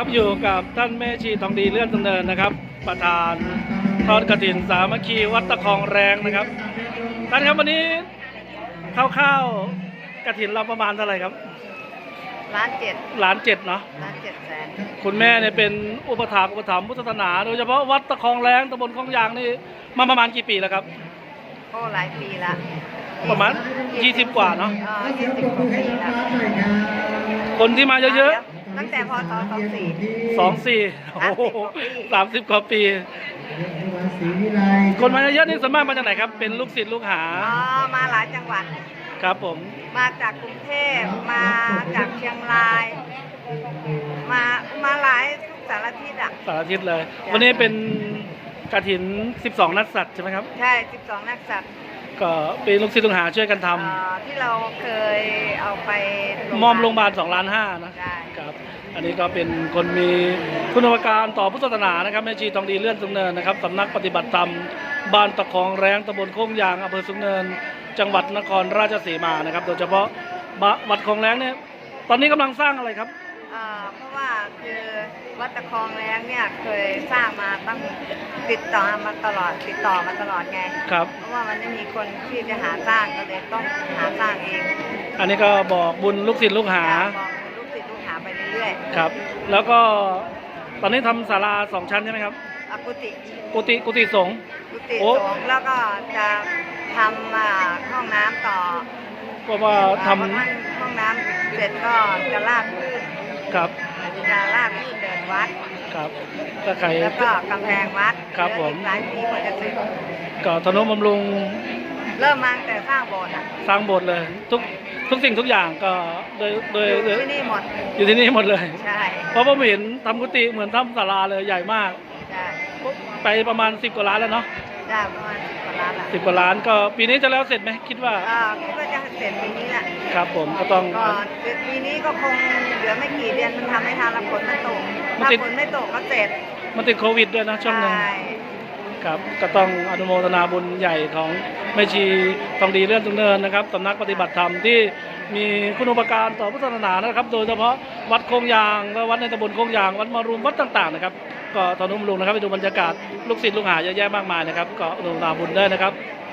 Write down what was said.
ครับอยู่กับท่านแม่ชีทองดีเลื่อนดำเนินนะครับ ประธานทอดกระถินสามัคคีวัดตะคองแรงนะครับท่านครับวันนี้คร่าวๆกระถินเราประมาณเท่าไหร่ครับล้านเจ็ดล้านเจ็ดเนาะล้านเจ็ดแสนคุณแม่เนี่ยเป็นอุปถากอุปถัมภ์พุทธศาสนา โดยเฉพาะวัดตะคองแรงตำบลคลองยางนี่มาประมาณกี่ปีแล้วครับก็หลายปีละประมาณ20กว่าเนอะเออยี่สิบกว่าปีละคนที่มาเยอะ ตั้งแต่พศสองสี่ๆสองสี่โอ้โหสามสิบกว่าปี คนมาเยอะๆนี่ส่วนมากมาจากไหนครับ เป็นลูกศิษย์ลูกหา อ๋อมาหลายจังหวัด ครับผม มาจากกรุงเทพมาจากเชียงราย มามาหลายทุกสารทิศอะ สารทิศเลย วันนี้เป็นกระถิน 12 นักสัตว์ใช่ไหมครับ ใช่สิบสองนักสัตว์ก็เป็นลูกศิษย์ลูกหาช่วยกันทเอ่อที่เราเคยเอาไปำมอมโรงพยาบาล2ล้านห้านะใช่ครับ อันนี้ก็เป็นคนมีคุณอุปการต่อพุทธศาสนานะครับแม่ชีทองดีเลื่อนสุงเนินนะครับสำนักปฏิบัติธรรมบ้านตะคองแรงตำบลโค้งยางอำเภอสุงเนิน จังหวัดนครราชสีมานะครับ โดยเฉพาะบะวัดคลองแรงเนี่ยตอนนี้กำลังสร้างอะไรครับเอ่อเพราะว่าคือวัดตะคองแรงเนี่ยเคยสร้างมาตั้งติดต่อมาตลอดติดต่อมาตลอดไง ครับ เพราะว่ามันไม่มีคนที่จะหาสร้างก็เลยต้องหาสร้างเองอันนี้ก็บอกบุญลูกศิษย์ลูกหา บอก ลูกศิษย์ลูกหาไปเรื่อยครับ แล้วก็ตอนนี้ทำศาลาสองชั้นใช่ไหมครับ ๆอากุฏิกุฏิกุฏิสงฆ์ กุฏิโอ้ สงฆ์แล้วก็จะทำอ่าห้องน้ำต่อก็ว่าทำอ่าพอท่านห้องน้ำเสร็จก็จะลาดพื้นครับจะลาดพื้นเดินวัด ครับถ้าใคร แล้วก็กำแพงวัดครับเหลือผมอีกหลายปีกว่าจะเสร็จ ก็ทนุบำรุง เริ่มมาตั้งแต่สร้างโบสถ์อะสร้างโบสถ์เลยทุกทุกสิ่งทุกอย่างก็โดยโดยอยู่โดยที่นี่หมดอยู่ที่นี่หมดเลย ใช่เพราะผมเห็นทำกุฏิเหมือนทำศาลาเลยใหญ่มาก ใช่ไปประมาณ 10 กว่าล้านแล้วเนาะได้ประมาณสิบกว่าล้านละสิบกว่าล้านก็ปีนี้จะแล้วเสร็จไหมคิดว่าอ่าคิดว่าจะเสร็จปีนี้แหละครับผมก็ต้องก็ปีนี้ก็คงเหลือไม่กี่เดือนมันทำไม่ทันแล้วฝนมันตกมันถ้าติดฝนไม่ตกก็เสร็จมันติดโควิดด้วยนะช่วงหนึ่งใช่ ครับก็ต้องอนุโมทนาบุญใหญ่ของแม่ชีทองดีเลื่อนจุงเนินนะครับสำนักปฏิบัติธรรมที่มีคุณอุปการต่อพุทธศาสนานะครับ โดยเฉพาะวัดโคงยางและวัดในตำบลโคงยางวัดมารุมวัดต่างๆนะครับก็ทอนุบลุงนะครับไปดูบรรยากาศลูกศิษย์ลูกหาเยอะแยะมากมายนะครับก็อนุโมทนาบุญได้นะครับ